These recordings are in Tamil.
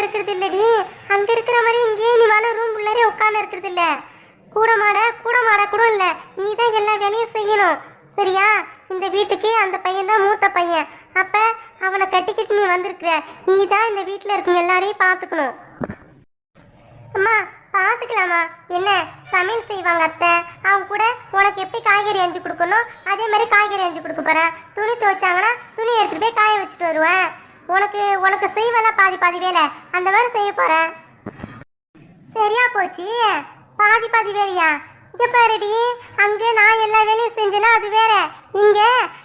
இருக்கிறது இல்லடி அங்க இருக்கிற மாதிரி இங்கேயே நீ மேல ரூம் உள்ளே உட்காந்து இருக்கிறது இல்ல கூட மாட கூட மாட கூட இல்ல. நீ தான் எல்லா வேலையும் செய்யணும். சரியா? இந்த வீட்டுக்கு அந்த பையன் தான் மூத்த பையன். அப்ப அவனை கட்டிக்கிட்டு நீ வந்திருக்கிற. நீ தான் இந்த வீட்டில் இருக்கிற எல்லாரையும் பார்த்துக்கணும். அம்மா பார்த்துக்கலாமா? என்ன? சமையல் செய்வாங்க அத்தை. அவங்க கூட உனக்கு எப்படி காய்கறி அரிஞ்சு கொடுக்கணும்? அதே மாதிரி காய்கறி அரிஞ்சு கொடுக்க போகிறேன் துணி துவைச்சாங்கன்னா துணி எடுத்துட்டு போய் காய வச்சுட்டு வருவேன். உனக்கு உனக்கு செய்வேல பாதி பாதி வேலை. அந்த மாதிரி செய்ய போறேன் சரியா போச்சு. பாதி பாதி வேலையா? இங்க பாருடி. அங்க நான் எல்லா வேலையும் செஞ்சேன்னா அது வேற. இங்க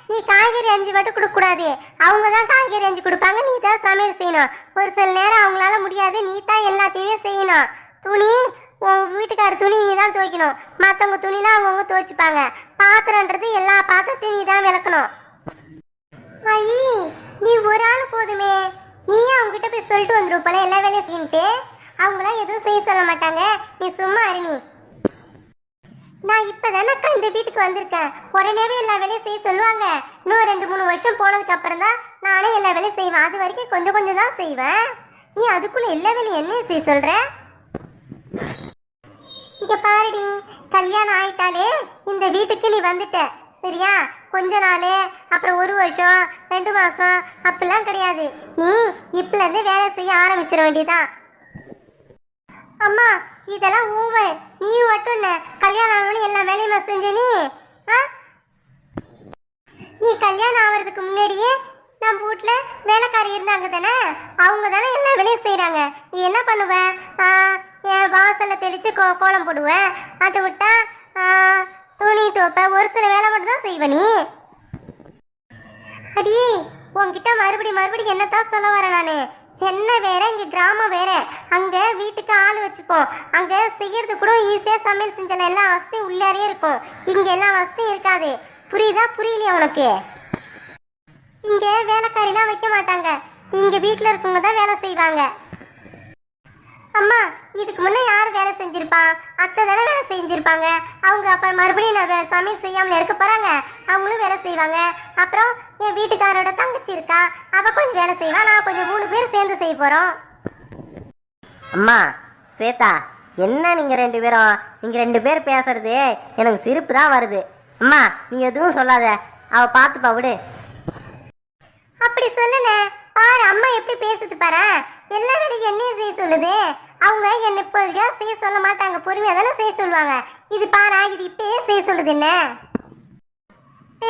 நீ காய்கறி அஞ்சு மட்டும் கொடுக்க கூடாது அவங்க தான் காய்கறி அஞ்சு கொடுப்பாங்க. நீ தான் சமையல் செய்யணும். ஒரு சில நேரம் அவங்களால முடியாது. நீ தான் எல்லாத்தையுமே செய்யணும். துணி உன் வீட்டுக்கார துணி நீ தான் துவைக்கணும். மற்றவங்க துணிலாம் அவங்கவுங்க துவைச்சிப்பாங்க. பாத்திரன்றது எல்லா பாத்திரத்தையும் நீ தான் விளக்கணும். ஐ நீ ஒரு ஆள் போதுமே. நீயே அவங்ககிட்ட போய் சொல்லிட்டு வந்துடும் போல எல்லா வேலையும் செய்யிட்டு அவங்களாம் எதுவும் செய்ய சொல்ல மாட்டாங்க. நீ சும்மா அருணி நான் இப்பதானே அக்கா இந்த வீட்டுக்கு வந்திருக்கேன். உடனேவே எல்லா வேலையும் செய்ய சொல்லுவாங்க. இன்னும் ரெண்டு மூணு வருஷம் போனதுக்கு அப்புறம் தான் நானே எல்லா வேலையும் செய்வேன். அது வரைக்கும் கொஞ்சம் கொஞ்சம் தான் செய்வேன். நீ அதுக்குள்ள எல்லா வேலையும் என்ன செய்ய சொல்ற? இங்க பாருடி. கல்யாணம் ஆயிட்டாலே இந்த வீட்டுக்கு நீ வந்துட்ட. சரியா? கொஞ்ச நாள் அப்புறம் ஒரு வருஷம் ரெண்டு மாதம் அப்படிலாம் கிடையாது. நீ இப்பலேருந்து வேலை செய்ய ஆரம்பிச்சிட வேண்டியதான் அம்மா இதெல்லாம் ஓவர் நீ மட்டும் என்ன கல்யாணம் ஆகணும் எல்லா வேலையும் செஞ்ச நீ? ஆ? நீ கல்யாணம் ஆகிறதுக்கு முன்னாடியே நம்ம வீட்டில் வேலைக்காரி இருந்தாங்க தானே? அவங்க தானே எல்லா வேலையும் செய்கிறாங்க நீ என்ன பண்ணுவ? ஆ, என் வாசல்ல தெளித்து கோ கோலம் போடுவ. அதை விட்டா துணி துவைப்ப ஒரு சில வேலை மட்டும் தான் செய்வ நீ. அடி உன்கிட்ட மறுபடி மறுபடி என்னத்தான் சொல்ல வரேன் நானு? சென்னை வேற இங்க கிராமம் வேற. அங்க வீட்டுக்கு ஆள் வச்சுப்போம் அங்க செய்யறது கூட ஈஸியா சமையல் செஞ்சல. எல்லா வசதியும் உள்ளாரே இருக்கும். இங்க எல்லா வசதியும் இருக்காது. புரியுதா? புரியலையா உனக்கு? இங்க வேலைக்காரிலாம் வைக்க மாட்டாங்க. இங்க வீட்டுல இருக்கவங்க தான் வேலை செய்வாங்க. அம்மா இதுக்கு முன்னே யார் வேலை செஞ்சிருப்பா? அத்தை தானே வேலை செஞ்சிருப்பாங்க. அவங்க அப்புறம் மறுபடியும் நான் சமையல் செய்யாமல் இருக்க போறாங்க. அவங்களும் வேலை செய்வாங்க. அப்புறம் என் வீட்டுக்காரோட தங்கச்சி இருக்கா. அவ கொஞ்சம் வேலை செய்வா. நான் கொஞ்சம் மூணு பேர் சேர்ந்து செய்ய போறோம். அம்மா ஸ்வேதா என்ன நீங்க ரெண்டு பேரும்? நீங்க ரெண்டு பேர் பேசுறது எனக்கு சிரிப்பு தான் வருது. அம்மா நீ எதுவும் சொல்லாத. அவ பார்த்துப்பா விடு. அப்படி சொல்லுங்க பாரு அம்மா எப்படி பேசுது பாரு? எல்லாரும் என்னையும் என்னைய செய்ய சொல்லுது. அவங்க என்ன இப்போதைக்கு செய்ய சொல்ல மாட்டாங்க. பொறுமையாக தானே செய்ய சொல்லுவாங்க. இது பாரா இது இப்பயே செய்ய சொல்லுது என்ன?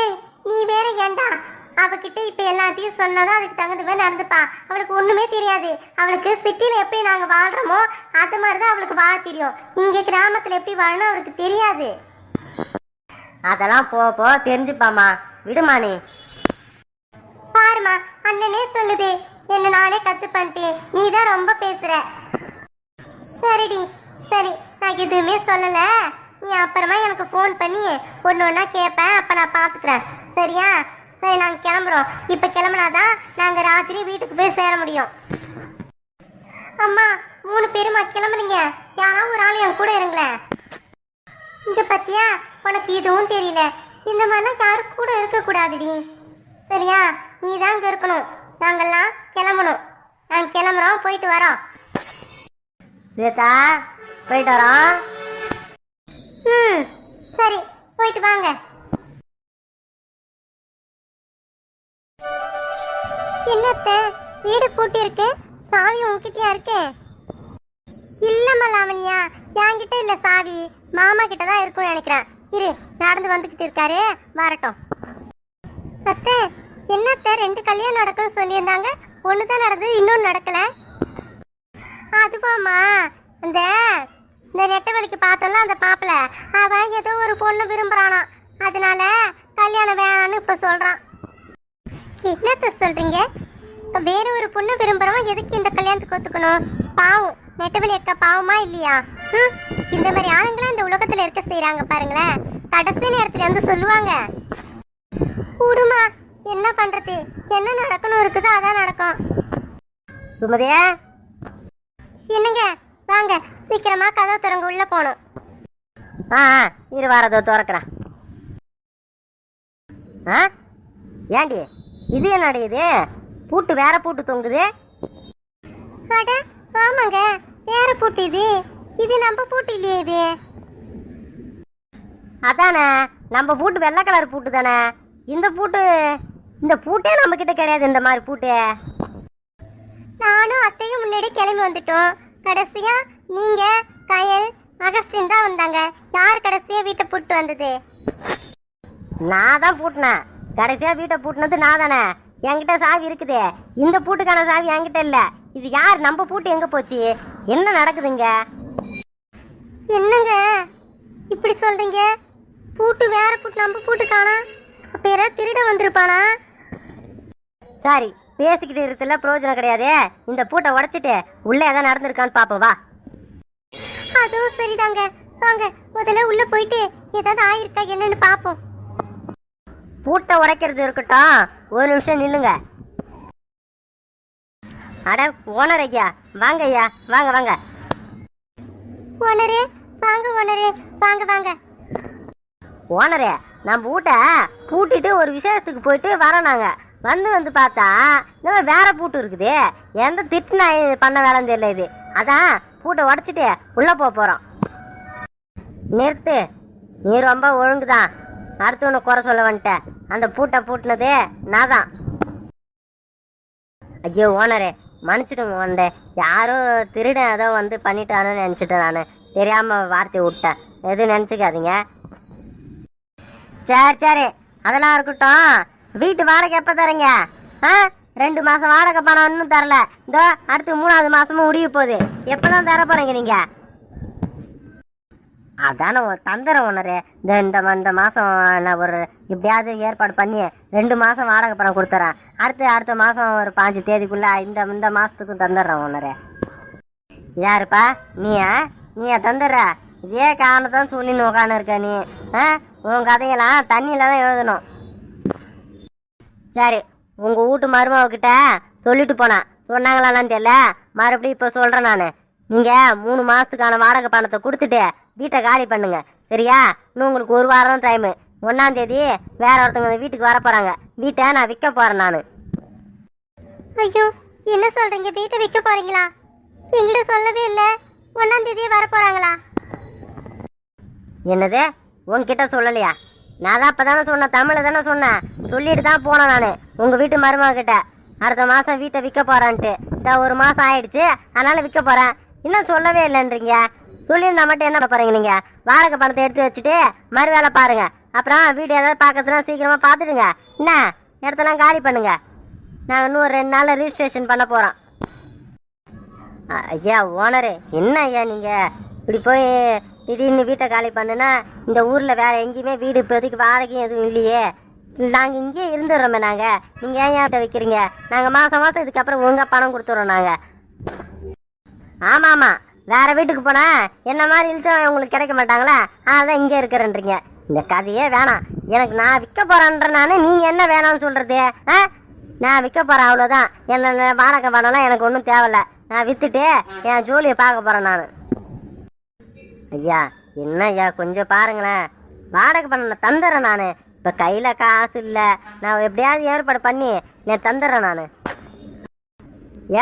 ஏய் நீ வேற ஏண்டா அவகிட்ட இப்ப எல்லாத்தையும் சொன்னாதான் அதுக்கு தகுந்த மாதிரி நடந்துப்பா. அவளுக்கு ஒண்ணுமே தெரியாது. அவளுக்கு சிட்டியில் எப்படி நாங்க வாழ்கிறோமோ அது மாதிரிதான் அவளுக்கு வாழ தெரியும். இங்க கிராமத்துல எப்படி வாழணும் அவளுக்கு தெரியாது. அதெல்லாம் போ போ தெரிஞ்சுப்பாம்மா. விடுமா நீ. பாருமா அண்ணனே சொல்லுது. என்ன நானே கத்து பண்ணிட்டேன். நீ தான் ரொம்ப பேசுற. சரிடி. சரி நான் எதுவுமே சொல்லல. நீ அப்புறமா எனக்கு ஃபோன் பண்ணி ஒன்று ஒன்றா கேட்பேன் அப்போ நான் பார்த்துக்கிறேன் சரியா? சரி நாங்கள் கிளம்புறோம். இப்போ கிளம்புனாதான் நாங்கள் ராத்திரி வீட்டுக்கு போய் சேர முடியும். அம்மா மூணு பேருமா கிளம்புறீங்க யாராவது ஒரு ஆள் என் கூட இருங்களேன். இதை பற்றியா உனக்கு இதுவும் தெரியல. இந்த மாதிரிலாம் யாரும் கூட இருக்கக்கூடாதுடி. சரியா? நீ தான் இங்க இருக்கணும். நாங்கெல்லாம் கிளம்பணும். நாங்க கிளம்புறோம் போயிட்டு வரோம். ஸ்வேதா போயிட்டு வரோம். ம் சரி போயிட்டு வாங்க. என்னத்த? வீடு பூட்டி இருக்கு சாவி உங்ககிட்டயா இருக்கு? இல்லம்மா லாவண்யா என்கிட்ட இல்ல சாவி. மாமா கிட்ட தான் இருக்கும்னு நினைக்கிறேன். இரு நடந்து வந்துகிட்டு இருக்காரு. வரட்டும். அத்தை என்னத்த ரெண்டு கல்யாணம் நடக்கும்னு சொல்லியிருந்தாங்க. ஒன்று தான் நடந்தது இன்னொன்று நடக்கல. அதுவாம்மா இந்த இந்த நெட்டவழிக்கு பார்த்தோம்ல அந்த பாப்பில் அவன் ஏதோ ஒரு பொண்ணு விரும்புறானாம் அதனால கல்யாணம் வேணான்னு இப்போ சொல்கிறான் என்னத்த சொல்கிறீங்க வேற ஒரு பொண்ணு விரும்புகிறவன் எதுக்கு இந்த கல்யாணத்துக்கு ஒத்துக்கணும்? பாவம் நெட்டவழி அக்கா பாவமா இல்லையா? ம், இந்த மாதிரி ஆளுங்களாம் இந்த உலகத்தில் இருக்க செய்கிறாங்க பாருங்களேன். கடைசி நேரத்தில் வந்து சொல்லுவாங்க. கூடுமா என்ன பண்றது? என்ன நடக்கணும்? இருக்குதோ? அதான் நடக்கும். சுமதியா? என்னங்க? வாங்க. சீக்கிரமா கதவு திறங்க உள்ள போகணும். ஆ இரு வாரதோ திறக்கிறேன். ஆ? ஏண்டி? இது என்னடி இது? பூட்டு வேற பூட்டு தொங்குது. அட ஆமாங்க. வேற பூட்டு இது. இது நம்ம பூட்டு இல்லையே இது. அதானே. நம்ம பூட்டு வெள்ளை கலர் பூட்டு தானே. இந்த பூட்டு இந்த பூட்டே நம்ம கிட்ட கிடையாது இந்த மாதிரி பூட்டு. நானும் அத்தையும் முன்னாடி கிளம்பி வந்துட்டோம். கடைசியா நீங்க கயல் அகஸ்டின் தான் வந்தாங்க. யார் கடைசியா வீட்டை பூட்டு வந்தது? நான் தான் பூட்டினேன். கடைசியா வீட்டை பூட்டினது நான் தானே. என்கிட்ட சாவி இருக்குது. இந்த பூட்டுக்கான சாவி என்கிட்ட இல்ல. இது யார்? நம்ம பூட்டு எங்க போச்சு? என்ன நடக்குதுங்க? என்னங்க? இப்படி சொல்றீங்க? பூட்டு வேற பூட்டு நம்ம பூட்டு காணா அப்ப யாராவது திருட வந்திருப்பானா? சரி பேசிக்கிட்டு இருக்கிறதுல பிரயோஜனம் கிடையாது. இந்த பூட்டை உடைச்சிட்டு உள்ளே எதாவது நடந்திருக்கான்னு பாப்போம் வா. அதுவும் சரிதாங்க. வாங்க முதல்ல உள்ள போயிட்டு ஏதாவது ஆயிருக்கா என்னன்னு பாப்போம். பூட்டை உடைக்கிறது இருக்கட்டும். ஒரு நிமிஷம் நில்லுங்க. அட ஓனர் ஐயா வாங்க ஐயா வாங்க வாங்க. ஓனரே வாங்க ஓனரே வாங்க வாங்க. ஓனரே நம்ம வீட்டை பூட்டிட்டு ஒரு விசேஷத்துக்கு போயிட்டு வரோம் நாங்க. வந்து வந்து பார்த்தா நம்ம வேற பூட்டு இருக்குது. எந்த திட்டு நான் பண்ண வேலைன்னு தெரியல இது. அதான் பூட்டை உடச்சிட்டு உள்ளே போக போகிறோம் நிறுத்து. நீ ரொம்ப ஒழுங்குதான். அடுத்து உன்னை குறை சொல்ல வந்துட்டேன். அந்த பூட்டை பூட்டினது நான் தான் ஐயோ ஓனரே மன்னிச்சிடுங்க வந்து யாரோ திருடன் ஏதோ வந்து பண்ணிட்டானுன்னு நினச்சிட்டேன் நான். தெரியாமல் வார்த்தையை விட்டேன். எதுவும் நினச்சிக்காதீங்க. சரி சரி. அதெல்லாம் இருக்கட்டும். வீட்டு வாடகை எப்போ தரீங்க? ஆ? ரெண்டு மாதம் வாடகை பணம் இன்னும் தரல. இதோ அடுத்து மூணாவது மாதமும் முடிய போகுது. எப்போ தான் தர போகிறீங்க நீங்கள் அதானே தந்துடுறேன் ஒன்று இந்த இந்த இந்த மாதம் நான் ஒரு எப்படியாவது ஏற்பாடு பண்ணி ரெண்டு மாதம் வாடகை பணம் கொடுத்துறேன். அடுத்து அடுத்த மாதம் ஒரு பாஞ்சு தேதிக்குள்ளே இந்த இந்த மாதத்துக்கும் தந்துடுறேன் ஒன்று யாருப்பா? நீயா? நீயா தந்துடுற? இதே காரணத்தான் சொல்லின்னு உட்காந்து இருக்க நீ. ஆ? உன் கதையெல்லாம் தண்ணியில் தான் எழுதணும். சரி உங்கள் வீட்டு மருமகிட்ட சொல்லிட்டு போனேன் சொன்னாங்களான்னு தெரியல. மறுபடியும் இப்போ சொல்கிறேன் நான். நீங்கள் மூணு மாதத்துக்கான வாடகை பணத்தை கொடுத்துட்டு வீட்டை காலி பண்ணுங்க. சரியா? இன்னும் உங்களுக்கு ஒரு வாரம் தான் டைமு ஒன்றாந்தேதி வேற ஒருத்தவங்க வீட்டுக்கு வர போகிறாங்க வீட்டை நான் விற்க போகிறேன் நான். ஐயோ என்ன சொல்றீங்க? வீட்டை விற்க போறீங்களா? என்கிட்ட சொல்லவே இல்லை. ஒன்னாம் தேதியே வர போறாங்களா? என்னது? உன்கிட்ட சொல்லலையா? நான் தான் இப்போ தானே சொன்னேன் தமிழை தானே சொன்னேன். சொல்லிட்டு தான் போனேன் நான். உங்கள் வீட்டு மருமக கிட்ட. அடுத்த மாதம் வீட்டை விற்க போகிறான்ட்டு இந்த ஒரு மாதம் ஆயிடுச்சு அதனால் விற்க போகிறேன் இன்னும் சொல்லவே இல்லைன்றீங்க. சொல்லியிருந்தா மட்டும் என்ன பண்ணுறீங்க போகிறீங்க நீங்கள் வாடகை பணத்தை எடுத்து வச்சுட்டு மறு வேலை பாருங்கள் அப்புறம் வீடு ஏதாவது பார்க்கறதுனா சீக்கிரமாக பார்த்துடுங்க. என்ன? இடத்தெல்லாம் காலி பண்ணுங்க. நாங்கள் இன்னும் ஒரு ரெண்டு நாளில் ரிஜிஸ்ட்ரேஷன் பண்ண போகிறோம் ஐயா ஓனரு என்ன ஐயா நீங்கள் இப்படி போய் திடீர்னு வீட்டை காலி பண்ணுனா இந்த ஊரில் வேற எங்கேயுமே வீடு இப்போதைக்கு வாடகையும் எதுவும் இல்லையே. நாங்கள் இங்கேயே இருந்துடுறோமே நாங்கள் நீங்கள் ஏன் ஏன் வைக்கிறீங்க? நாங்கள் மாதம் மாதம் இதுக்கப்புறம் ஒழுங்காக பணம் கொடுத்துட்றோம் நாங்கள் ஆமாம். ஆமாம் வேற வீட்டுக்கு போனால் என்ன மாதிரி இழிச்சவன் உங்களுக்கு கிடைக்க மாட்டாங்களா? அதான் இங்கே இருக்கிறேன்றீங்க. இந்த கதையே வேணாம். எனக்கு நான் விற்க போகிறேன்ற நான் நீங்கள் என்ன வேணாம்னு சொல்கிறது ஆ? நான் விற்க போகிறேன் அவ்வளோதான் என்ன வாடகை பணம்லாம் எனக்கு ஒன்றும் தேவையில்ல. நான் விற்றுட்டு என் ஜோலியை பார்க்க போகிறேன் நான். ஐயா என்ன ஐயா கொஞ்சம் பாருங்களேன். வாடகை பண்ண தந்துடுறேன் நான். இப்போ கையில் காசு இல்லை. நான் எப்படியாவது ஏற்பாடு பண்ணி நான் தந்துடுறேன் நான்.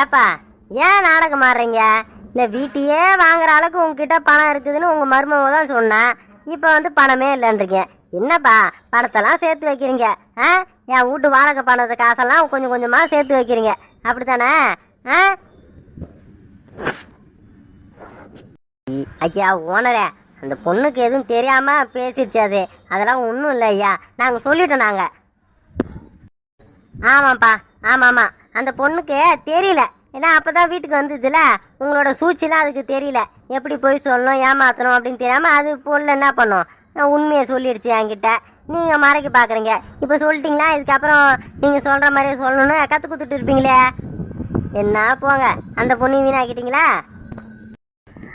ஏப்பா ஏன் நாடகம் ஆடுறீங்க இந்த வீட்டையே வாங்குற அளவுக்கு உங்ககிட்ட பணம் இருக்குதுன்னு உங்கள் மருமக தான் சொன்னேன் இப்போ வந்து பணமே இல்லைன்றீங்க. என்னப்பா பணத்தெல்லாம் சேர்த்து வைக்கிறீங்க? ஆ? என் வீட்டு வாடகை பணத்தை காசெல்லாம் கொஞ்சம் கொஞ்சமாக சேர்த்து வைக்கிறீங்க. அப்படித்தானே? ஆ? ஐயா ஓனரே அந்த பொண்ணுக்கு எதுவும் தெரியாம பேசிடுச்சு அது. அதெல்லாம் ஒன்றும் இல்லை ஐயா. நாங்கள் சொல்லிட்டோம் நாங்கள் ஆமாம்ப்பா ஆமாம்மா. அந்த பொண்ணுக்கு தெரியல. ஏன்னா அப்போ தான் வீட்டுக்கு வந்ததுல. உங்களோட சூழ்ச்சிலாம் அதுக்கு தெரியல. எப்படி போய் சொல்லணும் ஏமாற்றணும் அப்படின்னு தெரியாமல் அது பொருள் என்ன பண்ணும்? நான் உண்மையை சொல்லிடுச்சு என்கிட்ட. நீங்கள் மறைக்க பார்க்குறீங்க இப்போ சொல்லிட்டீங்களா? இதுக்கப்புறம் நீங்கள் சொல்கிற மாதிரியே சொல்லணும்னு கற்றுக் கொடுத்துட்டு இருப்பீங்களே. என்ன போங்க? அந்த பொண்ணு வீணாக்கிட்டீங்களா?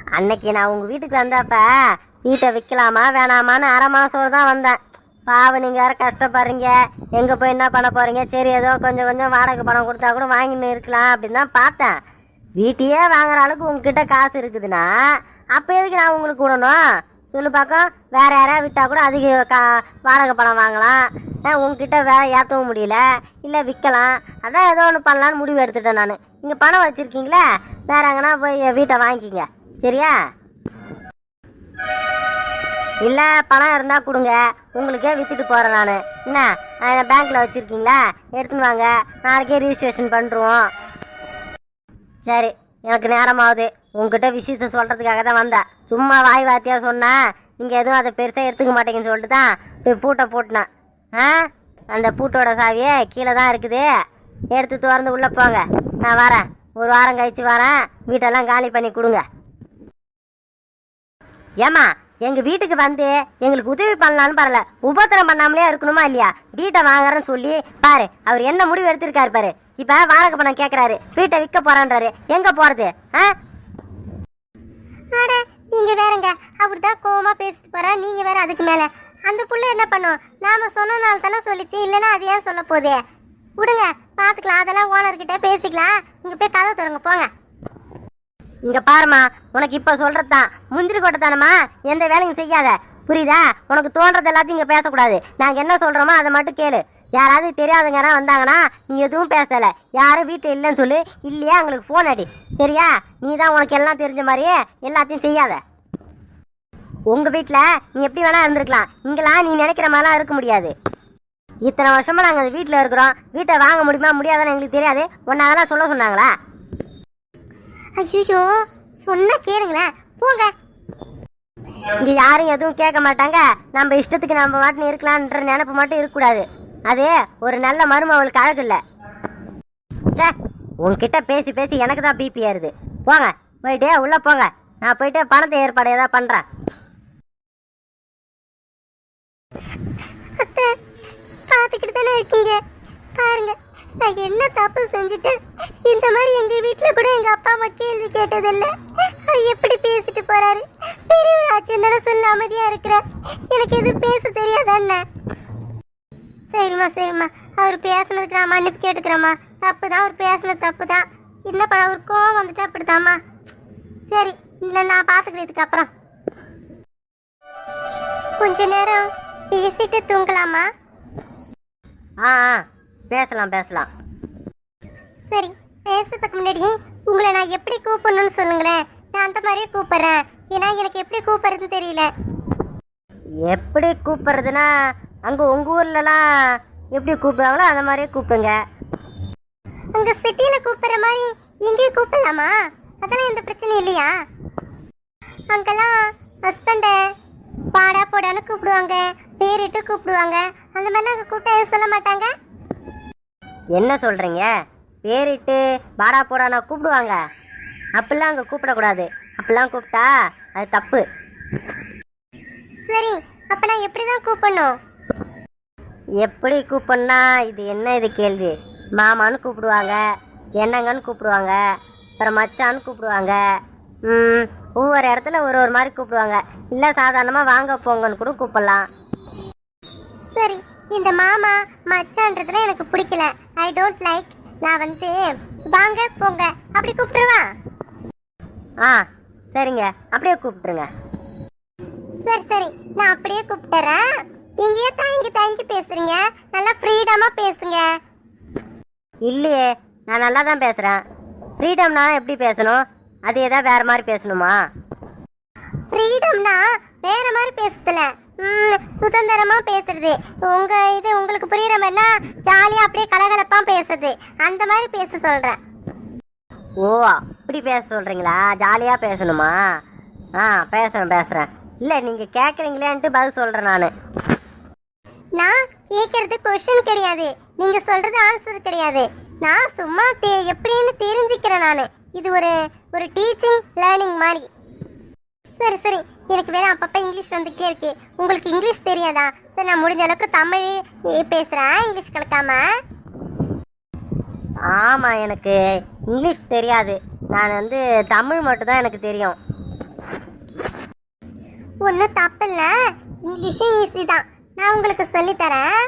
அன்னைக்கு நான் உங்கள் வீட்டுக்கு வந்தப்ப வீட்டை விற்கலாமா வேணாமான்னு அரை மாதம் தான் வந்தேன். பாவம் நீங்கள் வேற கஷ்டப்படுறீங்க. எங்கே போய் என்ன பண்ண போகிறீங்க சரி ஏதோ கொஞ்சம் கொஞ்சம் வாடகை பணம் கொடுத்தா கூட வாங்கின்னு இருக்கலாம் அப்படின்னு தான் பார்த்தேன். வீட்டையே வாங்குற அளவுக்கு உங்ககிட்ட காசு இருக்குதுன்னா அப்போ எதுக்கு நான் உங்களுக்கு விடணும் சொல்லு பார்க்கும் வேற யாராவது விட்டால் கூட அதிக கா வாடகை பணம் வாங்கலாம். ஆ, உங்ககிட்ட வேலை ஏற்றவும் முடியல. இல்லை விற்கலாம். அதான் ஏதோ ஒன்று பண்ணலான்னு முடிவு எடுத்துட்டேன் நான். இங்கே பணம் வச்சுருக்கீங்களே வேற எங்கன்னா போய் வீட்டை வாங்கிக்கிங்க. சரியா? இல்லை பணம் இருந்தால் கொடுங்க. உங்களுக்கே விற்றுட்டு போகிறேன் நான். என்ன? பேங்க்கில் வச்சுருக்கீங்களா? எடுத்துன்னு வாங்க. நாளைக்கே ரிஜிஸ்ட்ரேஷன் பண்ணுருவோம். சரி எனக்கு நேரமாகுது. உங்ககிட்ட விஷயத்தை சொல்கிறதுக்காக தான் வந்தேன். சும்மா வாய் வாத்தியாக சொன்னேன் நீங்கள் எதுவும் அதை பெருசாக எடுத்துக்க மாட்டேங்கன்னு சொல்லிட்டு தான் போய் பூட்டை பூட்டினேன். ஆ அந்த பூட்டோட சாவியே கீழே தான் இருக்குது. எடுத்து திறந்து உள்ளே போங்க. நான் வரேன். ஒரு வாரம் கழித்து வரேன். வீட்டெல்லாம் காலி பண்ணி கொடுங்க. ஏமா எங்க வீட்டுக்கு வந்து எங்களுக்கு உதவி பண்ணலான்னு பரல. உபத்திரம் பண்ணாமலே இருக்கணுமா இல்லையா? வீட்டை வாங்குறேன்னு சொல்லி பாரு அவர் என்ன முடிவு எடுத்திருக்காரு பாரு. இப்ப வாடகை பணம் கேக்குறாரு. வீட்டை விற்க போறான்றாரு. எங்க போறது? நீங்க வேறங்க. அவர் தான் கோவமா பேசிட்டு போறா நீங்க வேற அதுக்கு மேல. அந்த புள்ள என்ன பண்ணும்? நாம சொன்னனால தானே சொல்லிச்சு. இல்லைன்னா அது ஏன் சொல்ல போதே? விடுங்க பாத்துக்கலாம். அதெல்லாம் ஓனர்கிட்ட பேசிக்கலாம். இங்க போய் கதை தொடங்க போங்க. இங்க பாருமா உனக்கு இப்ப சொல்றதுதான். முந்திரி கொட்டத்தானமா? எந்த வேலையும் செய்யாத. புரியுதா? உனக்கு தோன்றது எல்லாத்தையும் இங்க பேசக்கூடாது. நாங்க என்ன சொல்றோமோ அதை மட்டும் கேளு. யாராவது தெரியாதவங்க யாராவது வந்தாங்கன்னா நீ எதுவும் பேசல. யாரும் வீட்டில் இல்லைன்னு சொல்லு. இல்லையா அவங்களுக்கு ஃபோன் அடி. சரியா? நீ தான் உனக்கு எல்லாம் தெரிஞ்ச மாதிரியே எல்லாத்தையும் செய்யாத. உங்க வீட்டில் நீ எப்படி வேணா இருந்திருக்கலாம். இங்கெல்லாம் நீ நினைக்கிற மாதிரிலாம் இருக்க முடியாது. இத்தனை வருஷமா நாங்கள் அந்த வீட்டில் இருக்கிறோம். வீட்டை வாங்க முடியுமா முடியாதான்னு எங்களுக்கு தெரியாது. உன்னை அதெல்லாம் சொல்ல சொன்னாங்களா? ஐயோ சொன்னா கேளுங்களேன் போங்க. இங்க யாரும் எதுவும் கேட்க மாட்டாங்க. நம்ம இஷ்டத்துக்கு நம்ம மாட்டுன்னு இருக்கலாம்ன்ற நினப்பு மட்டும் இருக்கக்கூடாது. அது ஒரு நல்ல மருமவளுக்கு அழகு இல்லை. சே உங்ககிட்ட பேசி பேசி எனக்கு தான் பிபி ஏறுது. போங்க போயிட்டு உள்ள போங்க. நான் போயிட்டு பணத்தை ஏற்பாடு ஏதாவது பண்றேன். அத்தை பார்த்துக்கிட்டு தானே இருக்கீங்க. பாருங்க. நான் என்ன தப்பு செஞ்சுட்டேன்? இந்த மாதிரி எங்கள் வீட்டில் கூட எங்கள் அப்பா அம்மா கேள்வி கேட்டதில்ல. எப்படி பேசிட்டு போகிறாரு பெரியவர் ஆச்சு தானே சொல்ல அமைதியாக இருக்கிறேன் எனக்கு எதுவும் பேச தெரியாதா சரிம்மா சரிம்மா. அவர் பேசுனதுக்கு நான் மன்னிப்பு கேட்டுக்கிறேம்மா. தப்பு தான் அவர் பேசுனது தப்பு தான் என்னப்பா அவர் கோவம் வந்துட்டு அப்படிதாம்மா சரி இல்லை நான் பார்த்துக்கிறதுக்கு அப்புறம் கொஞ்ச நேரம் பேசிட்டு தூங்கலாமா? ஆ ஆ. பேசலாம் பேசலாம். சரி பேசுறதுக்கு முன்னாடி உங்களை நான் எப்படி கூப்பிடணும்னு சொல்லுங்களேன். நான் அந்த மாதிரியே கூப்பிடுறேன். ஏன்னா எனக்கு எப்படி கூப்பிடுறதுன்னு தெரியல. எப்படி கூப்பிடுறதுன்னா அங்கே உங்கள் ஊர்லலாம் எப்படி கூப்பிடுவாங்களோ அந்த மாதிரியே கூப்பிடுங்க. உங்கள் சிட்டியில் கூப்பிடுற மாதிரி இங்கேயும் கூப்பிடலாமா? அதெல்லாம் எந்த பிரச்சனையும் இல்லையா? அங்கெல்லாம் ஹஸ்பண்டை பாடா போடான்னு கூப்பிடுவாங்க பேரிட்டு கூப்பிடுவாங்க. அந்த மாதிரிலாம் அங்கே கூப்பிட்டா சொல்ல மாட்டாங்க? என்ன சொல்றீங்க? பேரிட்டு பாடா போடானா கூப்பிடுவாங்க. அப்படிலாம் அங்கே கூப்பிடக்கூடாது. அப்படிலாம் கூப்பிட்டா அது தப்பு. சரி அப்போ நான் எப்படி தான் கூப்பிடணும்? எப்படி கூப்பிடனா இது என்ன இது கேள்வி? மாமான்னு கூப்பிடுவாங்க என்னங்கன்னு கூப்பிடுவாங்க அப்புறம் மச்சான்னு கூப்பிடுவாங்க. ம், ஒவ்வொரு இடத்துல ஒரு ஒரு மாதிரி கூப்பிடுவாங்க. இல்லை சாதாரணமாக வாங்க போங்கன்னு கூட கூப்பிடலாம். சரி இந்த மாமா மச்சான்றதுல எனக்கு பிடிக்கல. ஐ டோன்ட் லைக் நான் வந்து வாங்க போங்க. அப்படி கூப்பிட்டுருவா. ஆ சரிங்க. அப்படியே கூப்பிட்டுருங்க. சரி சரி. நான் அப்படியே கூப்பிட்டுறேன். நீங்க ஏன் தயங்கி தயங்கி பேசுறீங்க. நல்லா ஃப்ரீடமா பேசுங்க. இல்லையே நான் நல்லா தான் பேசுகிறேன் ஃப்ரீடம்னா எப்படி பேசணும்? அது ஏதாவது வேறு மாதிரி பேசணுமா? ஃப்ரீடம்னா வேற மாதிரி பேசுறதுல. ம், சுதந்திரமா பேசுறது. உங்க இது உங்களுக்கு புரியுற மாதிரினா ஜாலியா அப்படியே கலகலப்பா பேசுறது. அந்த மாதிரி பேச சொல்றேன் ஓ அப்படி பேச சொல்கிறீங்களா ஜாலியாக பேசணுமா? ஆ பேசுகிறேன் பேசுகிறேன் இல்லை நீங்கள் கேட்குறீங்களேன்ட்டு பதில் சொல்கிறேன் நான். நான் கேட்கறது கொஸ்டின் கிடையாது. நீங்க சொல்றது ஆன்சர் கிடையாது. நான் சும்மா எப்படின்னு தெரிஞ்சுக்கிறேன் நான். இது ஒரு ஒரு டீச்சிங் லேர்னிங் மாதிரி. சரி சரி. எனக்கு வேற அப்பப்போ இங்கிலீஷ் வந்துட்டே இருக்கு. உங்களுக்கு இங்கிலீஷ் தெரியாதா? சரி நான் முடிஞ்ச அளவுக்கு தமிழ் பேசுறேன். இங்கிலீஷ் கலக்காம. ஆமாம் எனக்கு இங்கிலீஷ் தெரியாது. நான் வந்து தமிழ் மட்டும்தான் எனக்கு தெரியும். ஒன்றும் தப்பு இல்லை இங்கிலீஷும் ஈஸி தான். நான் உங்களுக்கு சொல்லித்தரேன்.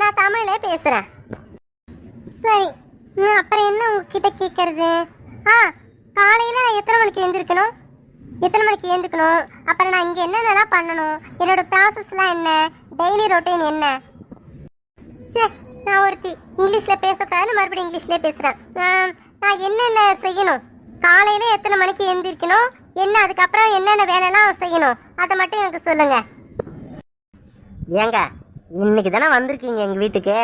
நான் தமிழ்ல பேசுகிறேன் சரி அப்புறம் என்ன உங்ககிட்ட கேட்கறது? ஆ காலையில நான் எத்தனை மணிக்கு எழுந்திருக்கணும்? எத்தனை மணிக்கு எழுந்துக்கணும்? அப்புறம் நான் இங்கே என்னென்னலாம் பண்ணணும்? என்னோட ப்ராசஸ்லாம் என்ன? டெய்லி ரொட்டீன் என்ன? சே நான் ஒருத்தி. இங்கிலீஷில் பேசக்கூடாதுன்னு மறுபடியும் இங்கிலீஷ்லயே பேசுகிறேன் நான் என்னென்ன செய்யணும்? காலையில் எத்தனை மணிக்கு எழுந்திருக்கணும்? என்ன அதுக்கப்புறம் என்னென்ன வேலைலாம் செய்யணும்? அதை மட்டும் எனக்கு சொல்லுங்கள் ஏங்க இன்னைக்கு தானே வந்திருக்கீங்க எங்கள் வீட்டுக்கு?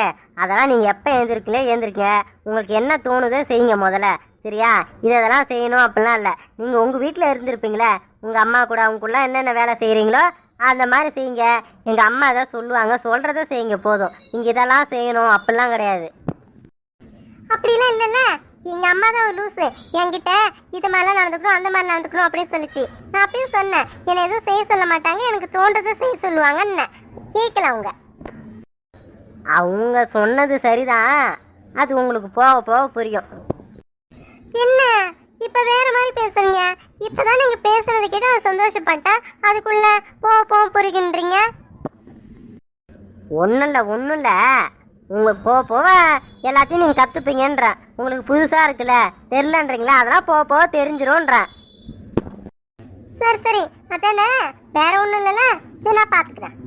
அதெல்லாம் நீங்கள் எப்போ எழுந்திருக்கீங்களே எழுந்திருக்கீங்க. உங்களுக்கு என்ன தோணுதோ செய்யுங்க முதல்ல. சரியா? இது இதெல்லாம் செய்யணும் அப்படிலாம் இல்லை. நீங்கள் உங்கள் வீட்டில் இருந்திருப்பீங்களே. உங்கள் அம்மா கூட அவங்களுக்குள்ள என்னென்ன வேலை செய்கிறீங்களோ அந்த மாதிரி செய்யுங்க. எங்கள் அம்மா எதாவது சொல்லுவாங்க. சொல்கிறத செய்யுங்க போதும். நீங்கள் இதெல்லாம் செய்யணும் அப்படிலாம் கிடையாது. அப்படிலாம் இல்லைல்ல. எங்கள் அம்மா தான் ஒரு லூசு என்கிட்ட இது மாதிரிலாம் நடந்துக்கணும் அந்த மாதிரி நடந்துக்கணும் அப்படின்னு சொல்லிச்சு. நான் அப்படியும் சொன்னேன். என்னை எதுவும் செய்ய சொல்ல மாட்டாங்க. எனக்கு தோன்றதை செய்ய சொல்லுவாங்கன்னு கேட்கல அவங்க. அவங்க சொன்னது சரிதான். அது உங்களுக்கு போக போக புரியும். என்ன? இப்ப வேற மாதிரி பேசுறீங்க. இப்பதான் நீங்க பேசுறது கேட்டு நான் சந்தோஷப்பட்டேன். அதுக்குள்ள போ போ புரிகின்றீங்க? ஒன்றும் இல்லை ஒன்றும் இல்லை உங்களுக்கு போக போக எல்லாத்தையும் நீங்கள் கற்றுப்பீங்கன்றேன் உங்களுக்கு புதுசாக இருக்குல்ல தெரிலன்றீங்களா அதெல்லாம் போக போக தெரிஞ்சிரும்ன்றேன். சரி சரி. அதானே? வேற ஒண்ணும் இல்லைல்ல? சரி நான் பாத்துக்கிறேன்.